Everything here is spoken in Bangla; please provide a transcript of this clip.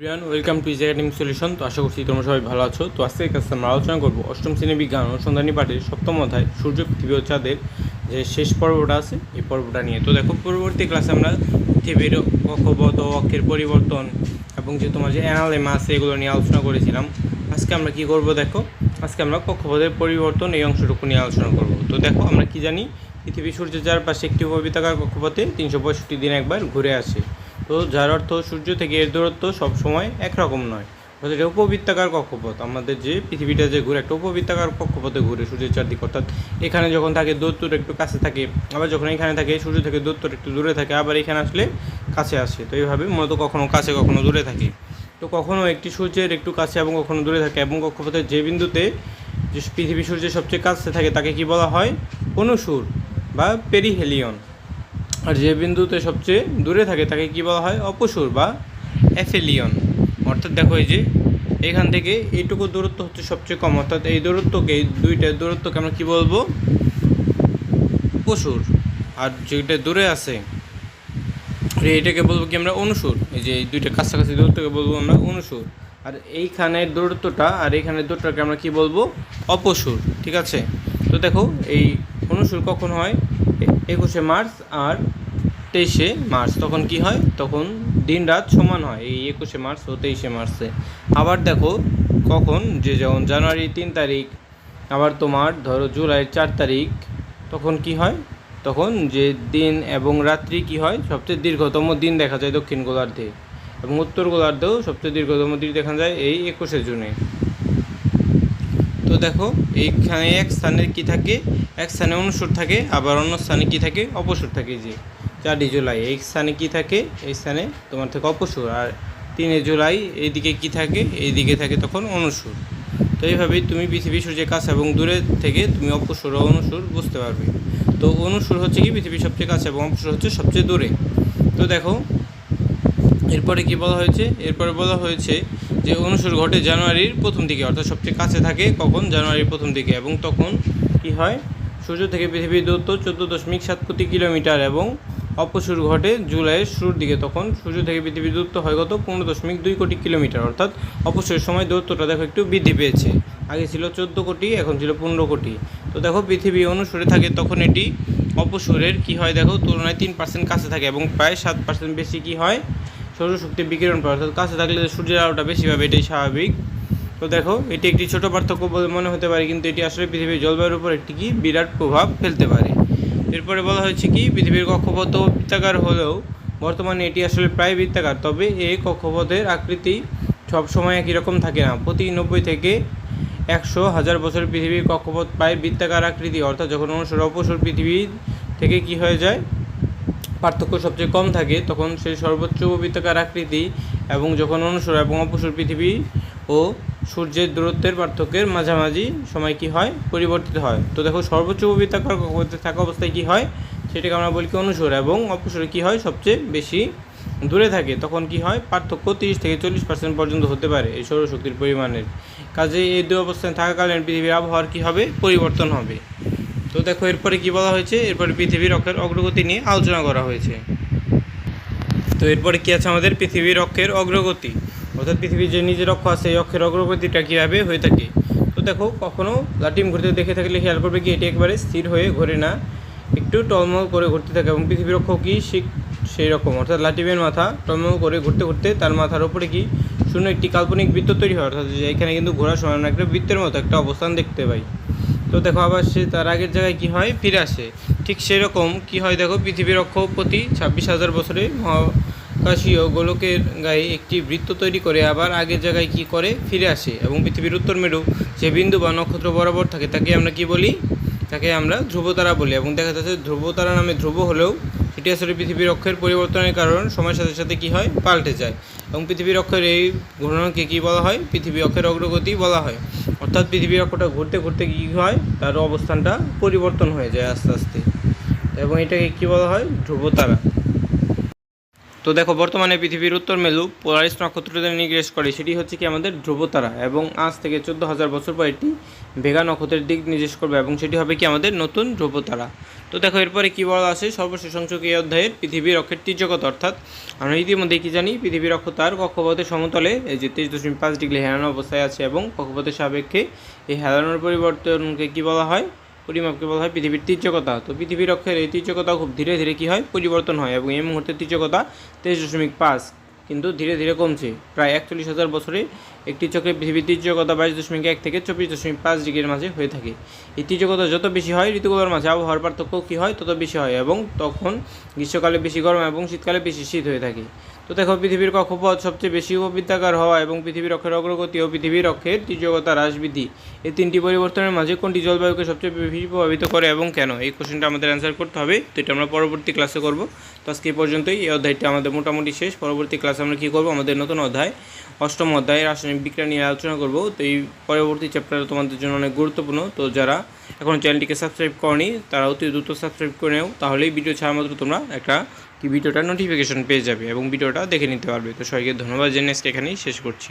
Priyan welcome to is solution তো আশা করছি তোমরা সবাই ভালো আছো। তো আজকের কাছে আমরা আলোচনা করব অষ্টম শ্রেণি বিজ্ঞান অনুসন্ধানী পাঠের সপ্তম অধ্যায়, সূর্য, পৃথিবী ও চাঁদের যে শেষ পর্বটা আছে, এই পর্বটা নিয়ে। তো দেখো, পরবর্তী ক্লাসে আমরা পৃথিবীর কক্ষপথ অক্ষের পরিবর্তন এবং যে তোমার যে অ্যানালেমা আছে, এগুলো নিয়ে আলোচনা করেছিলাম। আজকে আমরা কি করব দেখো? আজকে আমরা কক্ষপথের পরিবর্তন এই অংশটুকু নিয়ে আলোচনা করব। তো দেখো, আমরা কি জানি? পৃথিবী সূর্যের চারপাশে একটি উপবৃত্তাকার কক্ষপথে তিনশো পঁয়ষট্টি দিন একবার ঘুরে আসে। তো যার অর্থ সূর্য থেকে এর দূরত্ব সবসময় একরকম নয়। অর্থাৎ এটা উপবৃত্তাকার কক্ষপথ। আমাদের যে পৃথিবীটা যে ঘুরে, একটা উপবৃত্তাকার কক্ষপথে ঘুরে সূর্যের চারদিকে, অর্থাৎ এখানে যখন থাকে দূরত্বটা একটু কাছে থাকে, আবার যখন এখানে থাকে সূর্য থেকে দূরত্বটা একটু দূরে থাকে, আবার এখানে আসলে কাছে আসে। তো এইভাবে মূলত কখনো কাছে, কখনো দূরে থাকে। তো কখনো একটি সূর্যের একটু কাছে এবং কখনো দূরে থাকে এবং কক্ষপথের যে বিন্দুতে যে পৃথিবী সূর্যের সবচেয়ে কাছে থাকে, তাকে কি বলা হয়? অনুসুর বা পেরিহেলিয়ন। আর যে বিন্দুতে সবচেয়ে দূরে থাকে, তাকে কি বলা হয়? অপসুর বা অ্যাফেলিয়ন অর্থাৎ দেখো এই যে, এখান থেকে এইটুকু দূরত্ব হচ্ছে সবচেয়ে কম। অর্থাৎ এই দূরত্বকে এই দুইটা দূরত্বকে আমরা কী বলব? পশুর আর যেটা দূরে আছে এইটাকে বলব কি আমরা অনুসুর? এই যে এই দুইটা কাছাকাছি দূরত্বকে বলব আমরা অনুসুর। আর এইখানের দূরত্বটা আর এইখানের দূরত্বকে আমরা কি বলব? অপসুর। ঠিক আছে? তো দেখো, এই অনুসুর কখন হয়? একুশে মার্চ আর তেইশে মার্চ, তখন কি হয়? তখন দিন রাত সমান হয়, এই একুশে মার্চ ও তেইশে মার্চে। আবার দেখো, কখন? যে যেমন জানুয়ারি তিন তারিখ, আবার তোমার ধরো জুলাই চার তারিখ, তখন কি হয়? তখন যে দিন এবং রাত্রি কি হয়? সবচেয়ে দীর্ঘতম দিন দেখা যায় দক্ষিণ গোলার্ধে এবং উত্তর গোলার্ধেও সবচেয়ে দীর্ঘতম দিন দেখা যায় এই একুশে জুনে। তো দেখো, এইখানে এক স্থানে কি থাকে? এক স্থানে অনুসুর থাকে, আবার অন্য স্থানে কি থাকে? অপসুর থাকে যে। চারই জুলাই, এই স্থানে কি থাকে? এই স্থানে তোমার থেকে অপসুর, আর তিনে জুলাই এইদিকে কি থাকে? এইদিকে থাকে তখন অনুসুর। তো এইভাবেই তুমি পৃথিবী সূর্যের কাছে এবং দূরে থেকে তুমি অপসুর ও অনুসুর বুঝতে পারবে। তো অনুসুর হচ্ছে কি? পৃথিবীর সবচেয়ে কাছে এবং অপসুর হচ্ছে সবচেয়ে দূরে। তো দেখো, এরপরে কি বলা হয়েছে? এরপরে বলা হয়েছে যে অনুসুর ঘটে জানুয়ারির প্রথম দিকে, অর্থাৎ সবচেয়ে কাছে থাকে কখন? জানুয়ারির প্রথম দিকে। এবং তখন কি হয়? সূর্য থেকে পৃথিবীর দূরত্ব চোদ্দ দশমিক সাত কোটি কিলোমিটার এবং অপসুর ঘটে জুলাইয়ের শুরুর দিকে তখন সূর্য থেকে পৃথিবীর দূরত্ব হয় কত পনেরো দশমিক দুই কোটি কিলোমিটার, অর্থাৎ অপসুরের সময় দূরত্বটা দেখো একটু বৃদ্ধি পেয়েছে। আগে ছিল চোদ্দ কোটি, এখন ছিল পনেরো কোটি। তো দেখো পৃথিবী অনুসুরে থাকে তখন এটি অপসুরের কি হয় দেখো? তুলনায় তিন পার্সেন্ট কাছে থাকে এবং প্রায় সাত পার্সেন্ট বেশি কি হয়? সৌরশক্তি বিকিরণ পায়, অর্থাৎ কাছে থাকলে সূর্যের আলোটা বেশি পাবে, এটাই স্বাভাবিক। তো দেখো, এটি একটি ছোট পার্থক্য বলে মনে হতে পারে, কিন্তু এটি আসলে পৃথিবীর জলবায়ুর উপর একটি কি বিরাট প্রভাব ফেলতে পারে। এরপরে বলা হয়েছে কি, পৃথিবীর কক্ষপথ বৃত্তাকার হলেও বর্তমানে এটি আসলে প্রায় বৃত্তাকার, তবে এই কক্ষপথের আকৃতি সবসময় একই রকম থাকে না। প্রতি নব্বই থেকে একশো হাজার বছর পৃথিবীর কক্ষপথ প্রায় বৃত্তাকার আকৃতি, অর্থাৎ যখন অনুসর অপসর পৃথিবী থেকে কি হয়ে যায়, পার্থক্য সবচেয়ে কম থাকে, তখন সেই সর্বোচ্চ বৃত্তাকার আকৃতি এবং যখন অনুসর এবং অপসর পৃথিবী ও সূর্যের দূরত্বের পার্থক্যের মাঝামাঝি সময় কি হয়? পরিবর্তিত হয়। তো দেখো, সর্বোচ্চ বৃত্তাকার কক্ষপথে থাকা অবস্থায় কি হয়? সেটাকে আমরা বলি কি অনুসর এবং অপসরে কি হয়? সবচেয়ে বেশি দূরে থাকে। তখন কি হয়? পার্থক্য তিরিশ থেকে চল্লিশ পার্সেন্ট পর্যন্ত হতে পারে এই সৌরশক্তির পরিমাণের। কাজে এই দুই অবস্থানে থাকাকালীন পৃথিবীর আবহাওয়ার কী হবে? পরিবর্তন হবে। তো দেখো, এরপরে কি বলা হয়েছে? এরপরে পৃথিবীর অক্ষের অগ্রগতি নিয়ে আলোচনা করা হয়েছে। তো এরপরে কী আছে আমাদের? পৃথিবীর অক্ষের অগ্রগতি। অর্থাৎ পৃথিবীর যে নিজের অক্ষ আছে, এই অক্ষের অগ্রগতিটা কীভাবে হয়ে থাকে? তো দেখো কখনও লাটিম ঘুরতে দেখে থাকলে খেয়াল করবে কি, এটি একবারে স্থির হয়ে ঘোরে না। একটু টলমল করে ঘুরতে থাকে এবং পৃথিবীর অক্ষ কি সেই রকম অর্থাৎ লাটিমের মাথা টলমল করে ঘুরতে ঘুরতে তার মাথার ওপরে কি, শূন্য একটি কাল্পনিক বৃত্ত তৈরি হয়। অর্থাৎ এখানে কিন্তু ঘোরার সময় একটা বৃত্তের মতো একটা অবস্থান দেখতে পাই। তো দেখো, আবার সে তার আগের জায়গায় কি হয়, ফিরে আসে। ঠিক সেরকম কি হয় দেখো, পৃথিবীর অক্ষ প্রতি ছাব্বিশ হাজার বছরে মহাকাশীয় গোলকের গায়ে একটি বৃত্ত তৈরি করে আবার আগের জায়গায় কি করে ফিরে আসে এবং পৃথিবীর উত্তর মেরু যে বিন্দু বা নক্ষত্র বরাবর থাকে তাকে আমরা কি বলি? তাকে আমরা ধ্রুবতারা বলি এবং দেখা যাচ্ছে ধ্রুবতারা নামে ধ্রুব হলেও এটি আসলে পৃথিবীর অক্ষের পরিবর্তনের কারণ সময়ের সাথে সাথে কি হয়? পাল্টে যায় এবং পৃথিবীর অক্ষের এই ঘূর্ণনকে কী বলা হয়? পৃথিবী অক্ষের অগ্রগতি বলা হয়। অর্থাৎ পৃথিবীর অক্ষটা ঘুরতে ঘুরতে কী হয়? তার অবস্থানটা পরিবর্তন হয়ে যায় আস্তে আস্তে। এবং এটাকে কী বলা হয়? ধ্রুবতারা। তো দেখো, বর্তমানে পৃথিবীর উত্তর মেরু পোলারিস নক্ষত্রদের নির্দেশ করে। সেটি হচ্ছে কি আমাদের ধ্রুবতারা এবং আজ থেকে চোদ্দ হাজার বছর পর এটি ভেগা নক্ষত্রের দিক নির্দেশ করবে এবং সেটি হবে কি আমাদের নতুন ধ্রুবতারা। তো দেখো, এরপরে কী বলা আছে? সর্বশেষ অংশকে এই অধ্যায়ের পৃথিবীর অক্ষের তীর্যকতা অর্থাৎ আমরা ইতিমধ্যে কি জানি, পৃথিবীর অক্ষ তার কক্ষপথের সমতলে, এই যে তেইশ দশমিক পাঁচ ডিগ্রি হেলানো অবস্থায় আছে এবং কক্ষপথের সাপেক্ষে এই হেলানোর পরিবর্তনকে কী বলা হয়? পরিমাপকে বলা হয় পৃথিবীর তীর্যকতা। তো পৃথিবীর অক্ষের এই তীর্যকতা খুব ধীরে ধীরে কী হয়? পরিবর্তন হয় এবং এই মুহূর্তে তীর্যকতা তেইশ দশমিক পাঁচ কিন্তু ধীরে ধীরে কমছে। প্রায় একচল্লিশ হাজার বছরে একটি চক্রে পৃথিবীর তীর্যকতা বাইশ দশমিক এক থেকে চব্বিশ দশমিক পাঁচ ডিগ্রির মাঝে হয়ে থাকে। এই তীর্যকতা যত বেশি হয় ঋতুগুলোর মাঝে আবহাওয়ার পার্থক্য কী হয়? তত বেশি হয় এবং তখন গ্রীষ্মকালে বেশি গরম এবং শীতকালে বেশি শীত হয়ে থাকে। তো দেখো, পৃথিবীর কক্ষপথ সবচেয়ে বেশি উপবৃত্তাকার হওয়া এবং পৃথিবীর অক্ষের অগ্রগতি ও পৃথিবীর অক্ষের তীর্যকতা হ্রাস বৃদ্ধি এই তিনটি পরিবর্তনের মাঝে কোনটি জলবায়ুকে সবচেয়ে বেশি প্রভাবিত করে এবং কেন? এই কোশ্চেনটা আমাদের অ্যান্সার করতে হবে। তো এটা আমরা পরবর্তী ক্লাসে করব। তো আজকে পর্যন্তই। এই অধ্যায়টা আমাদের মোটামুটি শেষ। পরবর্তী ক্লাসে আমরা কী করব? আমাদের নতুন অধ্যায়, অষ্টম অধ্যায় রাসায়নিক বিজ্ঞান নিয়ে আলোচনা করব। তো এই পরবর্তী চ্যাপ্টার তোমাদের জন্য অনেক গুরুত্বপূর্ণ। তো যারা এখন চ্যানেলটিকে সাবস্ক্রাইব করনি, তারা অতি দ্রুত সাবস্ক্রাইব করে নেও। তাহলেই ভিডিও ছাড়া মাত্র তোমরা একটা কি ভিডিওটা নোটিফিকেশন পেয়ে যাবে এবং ভিডিওটা দেখে নিতে পারবে। তো সবাইকে ধন্যবাদ জেনে আজকে এখানেই শেষ করছি।